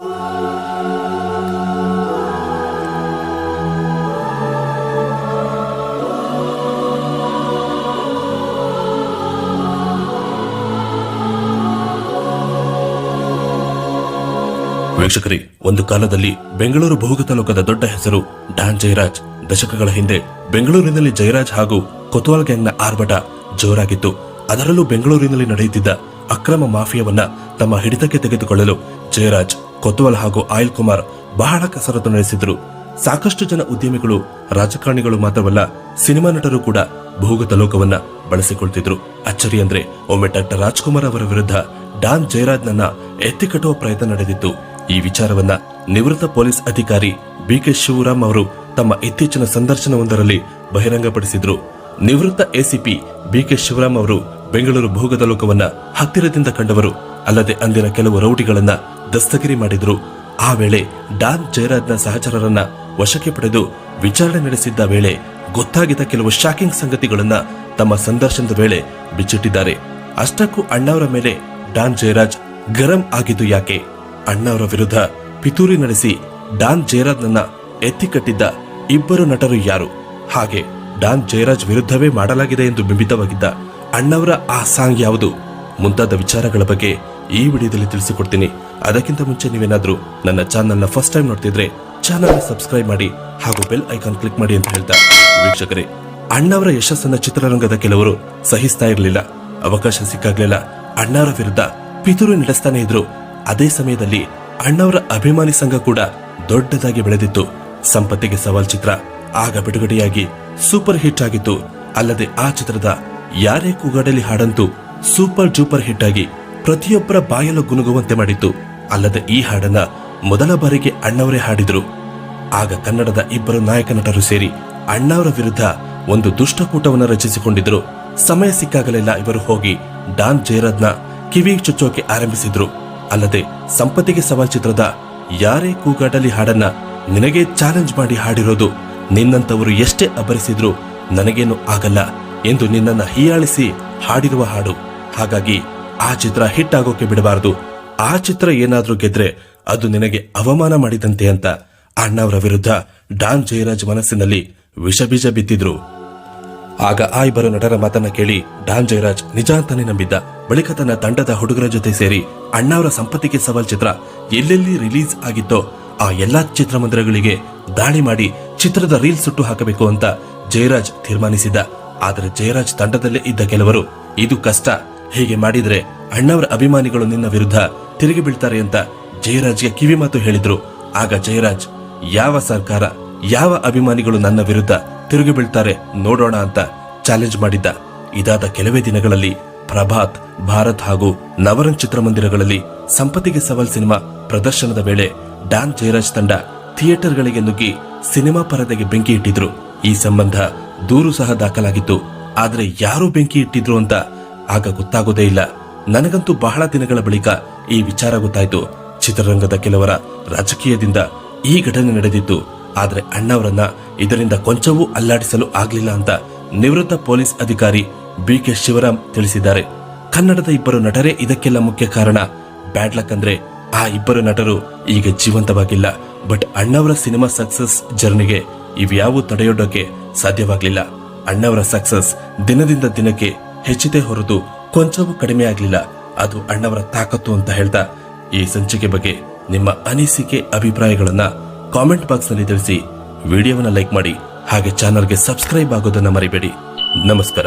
ವೀಕ್ಷಕರೇ, ಒಂದು ಕಾಲದಲ್ಲಿ ಬೆಂಗಳೂರು ಭೂಗತ ಲೋಕದ ದೊಡ್ಡ ಹೆಸರು ಡಾನ್ ಜಯರಾಜ್. ದಶಕಗಳ ಹಿಂದೆ ಬೆಂಗಳೂರಿನಲ್ಲಿ ಜಯರಾಜ್ ಹಾಗೂ ಕೊತ್ವಾಲ್ ಗ್ಯಾಂಗ್ನ ಆರ್ಭಟ ಜೋರಾಗಿತ್ತು. ಅದರಲ್ಲೂ ಬೆಂಗಳೂರಿನಲ್ಲಿ ನಡೆಯುತ್ತಿದ್ದ ಅಕ್ರಮ ಮಾಫಿಯಾವನ್ನ ತಮ್ಮ ಹಿಡಿತಕ್ಕೆ ತೆಗೆದುಕೊಳ್ಳಲು ಜಯರಾಜ್ ಕೊತ್ವಾಲ್ ಹಾಗೂ ಆಯಿಲ್ ಕುಮಾರ್ ಬಹಳ ಕಸರತ್ತು ನಡೆಸಿದ್ರು. ಸಾಕಷ್ಟು ಜನ ಉದ್ಯಮಿಗಳು, ರಾಜಕಾರಣಿಗಳು ಮಾತ್ರವಲ್ಲ, ಸಿನಿಮಾ ನಟರು ಕೂಡ ಭೂಗತ ಲೋಕವನ್ನ ಬಳಸಿಕೊಳ್ತಿದ್ರು. ಅಚ್ಚರಿ ಅಂದ್ರೆ ಒಮ್ಮೆ ಡಾಕ್ಟರ್ ರಾಜ್ಕುಮಾರ್ ಅವರ ವಿರುದ್ಧ ಡಾನ್ ಜಯರಾಜ್ನನ್ನ ಎತ್ತಿಕಟ್ಟುವ ಪ್ರಯತ್ನ ನಡೆದಿತ್ತು. ಈ ವಿಚಾರವನ್ನ ನಿವೃತ್ತ ಪೊಲೀಸ್ ಅಧಿಕಾರಿ ಬಿಕೆ ಶಿವರಾಮ್ ಅವರು ತಮ್ಮ ಇತ್ತೀಚಿನ ಸಂದರ್ಶನವೊಂದರಲ್ಲಿ ಬಹಿರಂಗಪಡಿಸಿದ್ರು. ನಿವೃತ್ತ ಎಸಿಪಿ ಬಿಕೆ ಶಿವರಾಮ್ ಅವರು ಬೆಂಗಳೂರು ಭೂಗತ ಲೋಕವನ್ನ ಹತ್ತಿರದಿಂದ ಕಂಡವರು. ಅಲ್ಲದೆ ಅಂದಿನ ಕೆಲವು ರೌಡಿಗಳನ್ನ ದಸ್ತಗಿರಿ ಮಾಡಿದ್ರು. ಆ ವೇಳೆ ಡಾನ್ ಜಯರಾಜ್ನ ಸಹಚರರನ್ನ ವಶಕ್ಕೆ ಪಡೆದು ವಿಚಾರಣೆ ನಡೆಸಿದ್ದ ವೇಳೆ ಗೊತ್ತಾಗಿದ್ದ ಕೆಲವು ಶಾಕಿಂಗ್ ಸಂಗತಿಗಳನ್ನ ತಮ್ಮ ಸಂದರ್ಶನದ ವೇಳೆ ಬಿಚ್ಚಿಟ್ಟಿದ್ದಾರೆ. ಅಷ್ಟಕ್ಕೂ ಅಣ್ಣವರ ಮೇಲೆ ಡಾನ್ ಜಯರಾಜ್ ಗರಂ ಆಗಿದ್ದು ಯಾಕೆ? ಅಣ್ಣವರ ವಿರುದ್ಧ ಪಿತೂರಿ ನಡೆಸಿ ಡಾನ್ ಜಯರಾಜ್ನನ್ನ ಎತ್ತಿಕಟ್ಟಿದ್ದ ಇಬ್ಬರು ನಟರು ಯಾರು? ಹಾಗೆ ಡಾನ್ ಜಯರಾಜ್ ವಿರುದ್ಧವೇ ಮಾಡಲಾಗಿದೆ ಎಂದು ಬಿಂಬಿತವಾಗಿದ್ದ ಅಣ್ಣವರ ಆ ಸಾಂಗ್ ಯಾವುದು? ಮುಂತಾದ ವಿಚಾರಗಳ ಬಗ್ಗೆ ಈ ವಿಡಿಯೋದಲ್ಲಿ ತಿಳಿಸಿಕೊಡ್ತೀನಿ. ಅದಕ್ಕಿಂತ ಮುಂಚೆ ನೀವೇನಾದ್ರೂ ನನ್ನ ಚಾನಲ್ನ ಫಸ್ಟ್ ಟೈಮ್ ನೋಡ್ತಿದ್ರೆ, ಚಾನಲ್ನ ಸಬ್ಸ್ಕ್ರೈಬ್ ಮಾಡಿ ಹಾಗೂ ಬೆಲ್ ಐಕಾನ್ ಕ್ಲಿಕ್ ಮಾಡಿ ಅಂತ ಹೇಳ್ತಾ ವೀಕ್ಷಕರೇ, ಅಣ್ಣವರ ಯಶಸ್ಸನ್ನ ಚಿತ್ರರಂಗದ ಕೆಲವರು ಸಹಿಸ್ತಾ ಇರಲಿಲ್ಲ. ಅವಕಾಶ ಸಿಕ್ಕಾಗ್ಲಿಲ್ಲ. ಅಣ್ಣವರ ವಿರುದ್ಧ ಪಿತೂರು ನಡೆಸ್ತಾನೆ ಇದ್ರು. ಅದೇ ಸಮಯದಲ್ಲಿ ಅಣ್ಣವರ ಅಭಿಮಾನಿ ಸಂಘ ಕೂಡ ದೊಡ್ಡದಾಗಿ ಬೆಳೆದಿತ್ತು. ಸಂಪತ್ತಿಗೆ ಸವಾಲ್ ಚಿತ್ರ, ಆಗ ಬಿಡುಗಡೆಯಾಗಿ ಸೂಪರ್ ಹಿಟ್ ಆಗಿತ್ತು. ಅಲ್ಲದೆ ಆ ಚಿತ್ರದ ಯಾರೇ ಕೂಗಾಡಲಿ ಹಾಡಂತೂ ಸೂಪರ್ ಜೂಪರ್ ಹಿಟ್ ಆಗಿ ಪ್ರತಿಯೊಬ್ಬರ ಬಾಯಲು ಗುನುಗುವಂತೆ ಮಾಡಿತ್ತು ಅಲ್ಲದೆ ಈ ಹಾಡನ್ನ ಮೊದಲ ಬಾರಿಗೆ ಅಣ್ಣವರೇ ಹಾಡಿದರು. ಆಗ ಕನ್ನಡದ ಇಬ್ಬರು ನಾಯಕ ನಟರು ಸೇರಿ ಅಣ್ಣವರ ವಿರುದ್ಧ ಒಂದು ದುಷ್ಟಕೂಟವನ್ನು ರಚಿಸಿಕೊಂಡಿದ್ರು. ಸಮಯ ಸಿಕ್ಕಾಗಲೆಲ್ಲ ಇವರು ಹೋಗಿ ಡಾನ್ ಜಯರಾಜ್ನ ಕಿವಿ ಚುಚ್ಚೋಕೆ ಆರಂಭಿಸಿದ್ರು. ಅಲ್ಲದೆ ಸಂಪತ್ತಿಗೆ ಸವಾಲ್ ಚಿತ್ರದ ಯಾರೇ ಕೂಗಾಟಲಿ ಹಾಡನ್ನ ನಿನಗೆ ಚಾಲೆಂಜ್ ಮಾಡಿ ಹಾಡಿರೋದು ನಿನ್ನಂತವರು ಎಷ್ಟೇ ಅಬ್ಬರಿಸಿದ್ರು ನನಗೇನು ಆಗಲ್ಲ ಎಂದು ನಿನ್ನನ್ನ ಹೀಯಾಳಿಸಿ ಹಾಡಿರುವ ಹಾಡು. ಹಾಗಾಗಿ ಆ ಚಿತ್ರ ಹಿಟ್ ಆಗೋಕೆ ಬಿಡಬಾರದು. ಆ ಚಿತ್ರ ಏನಾದರೂ ಗೆದ್ರೆ ಅದು ನಿನಗೆ ಅವಮಾನ ಮಾಡಿದಂತೆ ಅಂತ ಅಣ್ಣವರ ವಿರುದ್ಧ ಡಾನ್ ಜಯರಾಜ್ ಮನಸ್ಸಿನಲ್ಲಿ ವಿಷಬೀಜ ಬಿತ್ತಿದ್ರು. ಆಗ ಆ ಇಬ್ಬರು ನಟರ ಮಾತನ್ನ ಕೇಳಿ ಡಾನ್ ಜಯರಾಜ್ ನಿಜ ಅಂತಾನೆ ನಂಬಿದ್ದ. ಬಳಿಕ ತನ್ನ ತಂಡದ ಹುಡುಗರ ಜೊತೆ ಸೇರಿ ಅಣ್ಣವರ ಸಂಪತ್ತಿಗೆ ಸವಾಲ್ ಚಿತ್ರ ಎಲ್ಲೆಲ್ಲಿ ರಿಲೀಸ್ ಆಗಿತ್ತೋ ಆ ಎಲ್ಲಾ ಚಿತ್ರಮಂದಿರಗಳಿಗೆ ದಾಳಿ ಮಾಡಿ ಚಿತ್ರದ ರೀಲ್ ಸುಟ್ಟು ಹಾಕಬೇಕು ಅಂತ ಜಯರಾಜ್ ತೀರ್ಮಾನಿಸಿದ್ದ. ಆದರೆ ಜಯರಾಜ್ ತಂಡದಲ್ಲೇ ಇದ್ದ ಕೆಲವರು, ಇದು ಕಷ್ಟ. ಹೀಗೆ ಮಾಡಿದ್ರೆ ಅಣ್ಣವರ ಅಭಿಮಾನಿಗಳು ನಿನ್ನ ವಿರುದ್ಧ ತಿರುಗಿ ಬೀಳ್ತಾರೆ ಅಂತ ಜಯರಾಜ್ಗೆ ಕಿವಿ ಮಾತು ಹೇಳಿದ್ರು. ಆಗ ಜಯರಾಜ್, ಯಾವ ಸರ್ಕಾರ, ಯಾವ ಅಭಿಮಾನಿಗಳು ನನ್ನ ವಿರುದ್ಧ ತಿರುಗಿ ಬೀಳ್ತಾರೆ ನೋಡೋಣ ಅಂತ ಚಾಲೆಂಜ್ ಮಾಡಿದ್ದ. ಇದಾದ ಕೆಲವೇ ದಿನಗಳಲ್ಲಿ ಪ್ರಭಾತ್, ಭಾರತ್ ಹಾಗೂ ನವರಂಗ್ ಚಿತ್ರಮಂದಿರಗಳಲ್ಲಿ ಸಂಪತ್ತಿಗೆ ಸವಾಲ್ ಸಿನಿಮಾ ಪ್ರದರ್ಶನದ ವೇಳೆ ಡಾನ್ ಜಯರಾಜ್ ತಂಡ ಥಿಯೇಟರ್ಗಳಿಗೆ ನುಗ್ಗಿ ಸಿನಿಮಾ ಪರದೆಗೆ ಬೆಂಕಿ ಇಟ್ಟಿದ್ರು. ಈ ಸಂಬಂಧ ದೂರು ಸಹ ದಾಖಲಾಗಿತ್ತು. ಆದರೆ ಯಾರು ಬೆಂಕಿ ಇಟ್ಟಿದ್ರು ಅಂತ ಆಗ ಗೊತ್ತಾಗೋದೇ ಇಲ್ಲ. ನನಗಂತೂ ಬಹಳ ದಿನಗಳ ಬಳಿಕ ಈ ವಿಚಾರ ಗೊತ್ತಾಯ್ತು. ಚಿತ್ರರಂಗದ ಕೆಲವರ ರಾಜಕೀಯದಿಂದ ಈ ಘಟನೆ ನಡೆದಿತ್ತು. ಆದರೆ ಅಣ್ಣವರನ್ನ ಇದರಿಂದ ಕೊಂಚವೂ ಅಲ್ಲಾಡಿಸಲು ಆಗ್ಲಿಲ್ಲ ಅಂತ ನಿವೃತ್ತ ಪೊಲೀಸ್ ಅಧಿಕಾರಿ ಬಿ ಕೆ ಶಿವರಾಮ್ ತಿಳಿಸಿದ್ದಾರೆ. ಕನ್ನಡದ ಇಬ್ಬರು ನಟರೇ ಇದಕ್ಕೆಲ್ಲ ಮುಖ್ಯ ಕಾರಣ. ಬ್ಯಾಡ್ ಲಕ್ ಅಂದ್ರೆ ಆ ಇಬ್ಬರು ನಟರು ಈಗ ಜೀವಂತವಾಗಿಲ್ಲ. ಬಟ್ ಅಣ್ಣವರ ಸಿನಿಮಾ ಸಕ್ಸಸ್ ಜರ್ನಿಗೆ ಇವ್ಯಾವೂ ತಡೆಯೊಡ್ಡೋಕೆ ಸಾಧ್ಯವಾಗ್ಲಿಲ್ಲ. ಅಣ್ಣವರ ಸಕ್ಸಸ್ ದಿನದಿಂದ ದಿನಕ್ಕೆ ಹೆಚ್ಚಿದೆ ಹೊರತು ಕೊಂಚವೂ ಕಡಿಮೆ ಆಗಲಿಲ್ಲ. ಅದು ಅಣ್ಣವರ ತಾಕತ್ತು ಅಂತ ಹೇಳ್ತಾ ಈ ಸಂಚಿಕೆ ಬಗ್ಗೆ ನಿಮ್ಮ ಅನಿಸಿಕೆ, ಅಭಿಪ್ರಾಯಗಳನ್ನ ಕಾಮೆಂಟ್ ಬಾಕ್ಸ್ನಲ್ಲಿ ತಿಳಿಸಿ. ವಿಡಿಯೋವನ್ನ ಲೈಕ್ ಮಾಡಿ, ಹಾಗೆ ಚಾನಲ್ಗೆ ಸಬ್ಸ್ಕ್ರೈಬ್ ಆಗೋದನ್ನ ಮರಿಬೇಡಿ. ನಮಸ್ಕಾರ.